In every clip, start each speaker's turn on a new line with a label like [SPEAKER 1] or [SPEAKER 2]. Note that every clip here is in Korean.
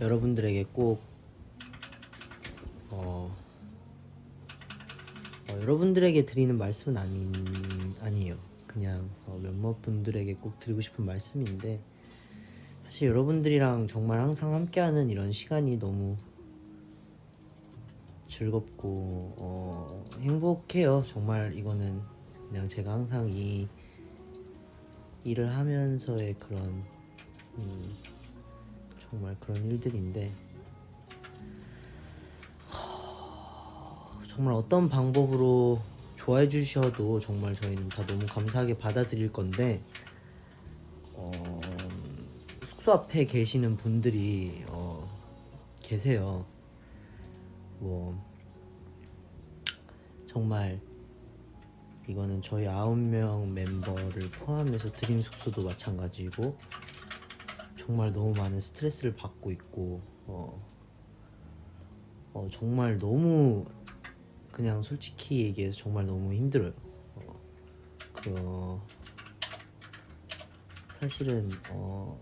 [SPEAKER 1] 여러분들에게 꼭 어, 어, 여러분들에게 드리는 말씀은 아닌 아니에요. 그냥 어, 몇몇 분들에게 꼭 드리고 싶은 말씀인데 사실 여러분들이랑 정말 항상 함께하는 이런 시간이 너무 즐겁고 어, 행복해요. 정말 이거는 그냥 제가 항상 이 일을 하면서의 그런 음, 정말 그런 일들인데 정말 어떤 방법으로 좋아해 주셔도 정말 저희는 다 너무 감사하게 받아들일 건데 어, 숙소 앞에 계시는 분들이 어, 계세요. 뭐 정말 이거는 저희 아홉 명 멤버를 포함해서 드림 숙소도 마찬가지고 정말 너무 많은 스트레스를 받고 있고 어, 어 정말 너무 그냥 솔직히 얘기해서 정말 너무 힘들어요. 어, 그 어, 사실은 어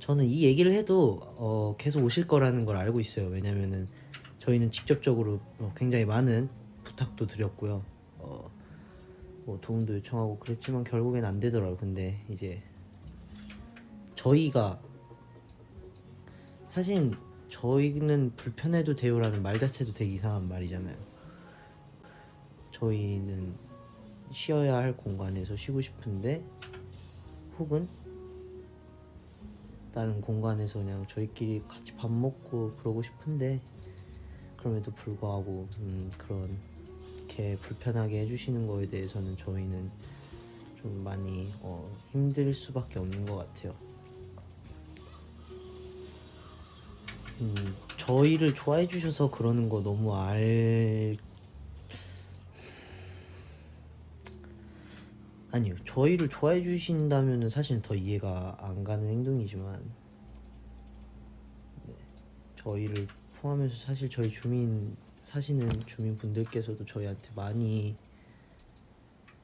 [SPEAKER 1] 저는 이 얘기를 해도 어 계속 오실 거라는 걸 알고 있어요. 왜냐면은 저희는 직접적으로 어, 굉장히 많은 부탁도 드렸고요. 어, 뭐 도움도 요청하고 그랬지만 결국엔 안 되더라고요. 근데 이제 저희가 사실 저희는 불편해도 돼요라는 말 자체도 되게 이상한 말이잖아요. 저희는 쉬어야 할 공간에서 쉬고 싶은데 혹은 다른 공간에서 그냥 저희끼리 같이 밥 먹고 그러고 싶은데 그럼에도 불구하고 음, 그렇게 불편하게 해주시는 거에 대해서는 저희는 좀 많이 어, 힘들 수밖에 없는 것 같아요. 음, 저희를 좋아해 주셔서 그러는 거 너무 알 아니요 저희를 좋아해 주신다면은 사실 더 이해가 안 가는 행동이지만 네, 저희를 포함해서 사실 저희 주민 사시는 주민분들께서도 저희한테 많이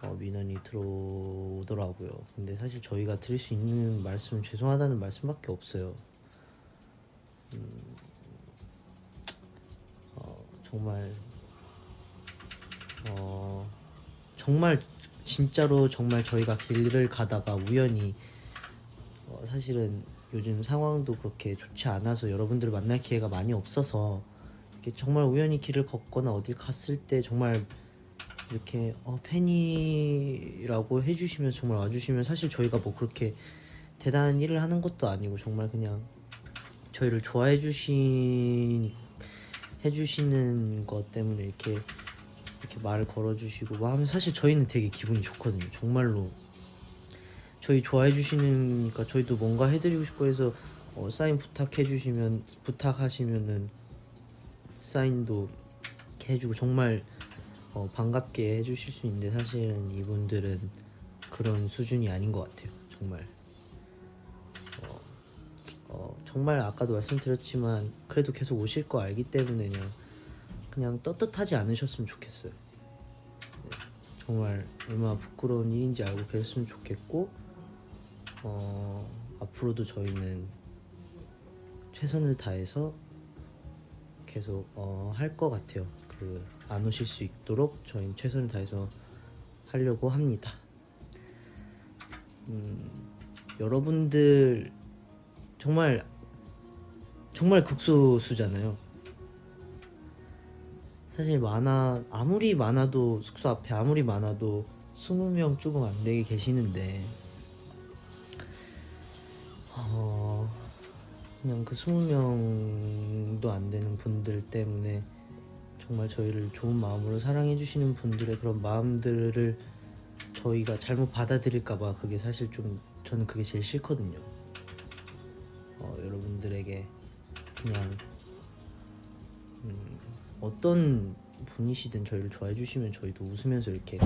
[SPEAKER 1] 어, 민원이 들어오더라고요. 근데 사실 저희가 드릴 수 있는 말씀은 죄송하다는 말씀밖에 없어요. 어, 정말 어, 정말 진짜로 정말 저희가 길을 가다가 우연히 어, 사실은 요즘 상황도 그렇게 좋지 않아서 여러분들을 만날 기회가 많이 없어서 이렇게 정말 우연히 길을 걷거나 어딜 갔을 때 정말 이렇게 어, 팬이라고 해주시면 정말 와주시면 사실 저희가 뭐 그렇게 대단한 일을 하는 것도 아니고 정말 그냥 저희를 좋아해 주신 해주시는 것 때문에 이렇게 이렇게 말을 걸어주시고 뭐 하면 사실 저희는 되게 기분이 좋거든요. 정말로 저희 좋아해 주시니까 저희도 뭔가 해드리고 싶고 해서 어, 사인 부탁해 주시면 부탁하시면은 사인도 이렇게 해주고 정말 어, 반갑게 해주실 수 있는데 사실은 이분들은 그런 수준이 아닌 것 같아요. 정말. 어, 정말 아까도 말씀드렸지만 그래도 계속 오실 거 알기 때문에 그냥 그냥 떳떳하지 않으셨으면 좋겠어요. 네, 정말 얼마나 부끄러운 일인지 알고 계셨으면 좋겠고 어, 앞으로도 저희는 최선을 다해서 계속 어, 할 것 같아요. 그 안 오실 수 있도록 저희는 최선을 다해서 하려고 합니다. 음, 여러분들 정말 정말 극소수잖아요. 사실 많아 아무리 많아도 숙소 앞에 아무리 많아도 20명 조금 안 되게 계시는데 어 그냥 그 20명도 안 되는 분들 때문에 정말 저희를 좋은 마음으로 사랑해 주시는 분들의 그런 마음들을 저희가 잘못 받아들일까 봐 그게 사실 좀 저는 그게 제일 싫거든요. 어, 여러분들에게 그냥 음, 어떤 분이시든 저희를 좋아해 주시면 저희도 웃으면서 이렇게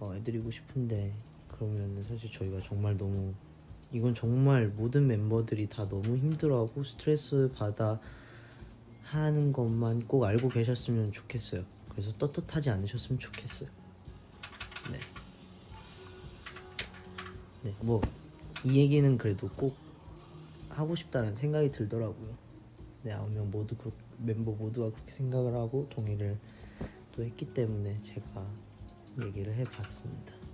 [SPEAKER 1] 어, 해드리고 싶은데 그러면 사실 저희가 정말 너무 이건 정말 모든 멤버들이 다 너무 힘들어하고 스트레스 받아 하는 것만 꼭 알고 계셨으면 좋겠어요. 그래서 떳떳하지 않으셨으면 좋겠어요. 네. 네, 뭐 이 얘기는 그래도 꼭 하고 싶다는 생각이 들더라고요. 네 아홉 명 모두 그렇, 멤버 모두가 그렇게 생각을 하고 동의를 또 했기 때문에 제가 얘기를 해봤습니다.